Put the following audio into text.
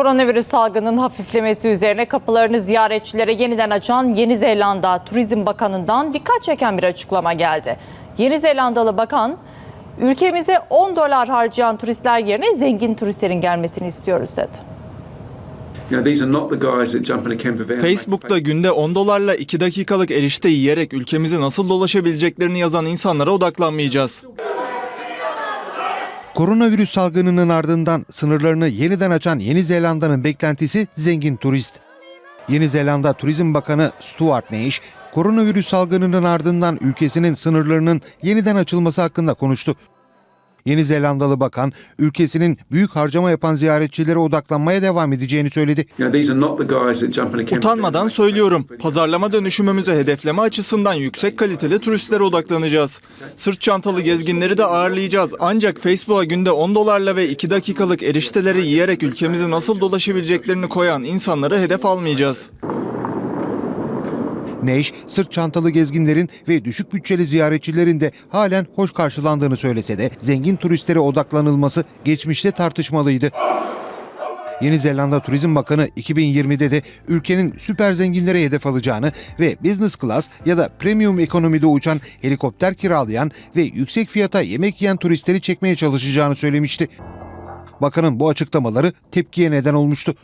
Koronavirüs salgının hafiflemesi üzerine kapılarını ziyaretçilere yeniden açan Yeni Zelanda Turizm Bakanı'ndan dikkat çeken bir açıklama geldi. Yeni Zelandalı bakan, ülkemize 10 dolar harcayan turistler yerine zengin turistlerin gelmesini istiyoruz dedi. Facebook'ta günde 10 dolarla 2 dakikalık erişte yiyerek ülkemizi nasıl dolaşabileceklerini yazan insanlara odaklanmayacağız. Koronavirüs salgınının ardından sınırlarını yeniden açan Yeni Zelanda'nın beklentisi zengin turist. Yeni Zelanda Turizm Bakanı Stuart Nash, koronavirüs salgınının ardından ülkesinin sınırlarının yeniden açılması hakkında konuştu. Yeni Zelandalı bakan, ülkesinin büyük harcama yapan ziyaretçilere odaklanmaya devam edeceğini söyledi. Utanmadan söylüyorum. Pazarlama dönüşümümüzü hedefleme açısından yüksek kaliteli turistlere odaklanacağız. Sırt çantalı gezginleri de ağırlayacağız. Ancak Facebook'a günde 10 dolarla ve 2 dakikalık erişteleri yiyerek ülkemizi nasıl dolaşabileceklerini koyan insanları hedef almayacağız. Nash, sırt çantalı gezginlerin ve düşük bütçeli ziyaretçilerin de halen hoş karşılandığını söylese de zengin turistlere odaklanılması geçmişte tartışmalıydı. Yeni Zelanda Turizm Bakanı 2020'de de ülkenin süper zenginlere hedef alacağını ve business class ya da premium ekonomide uçan helikopter kiralayan ve yüksek fiyata yemek yiyen turistleri çekmeye çalışacağını söylemişti. Bakanın bu açıklamaları tepkiye neden olmuştu.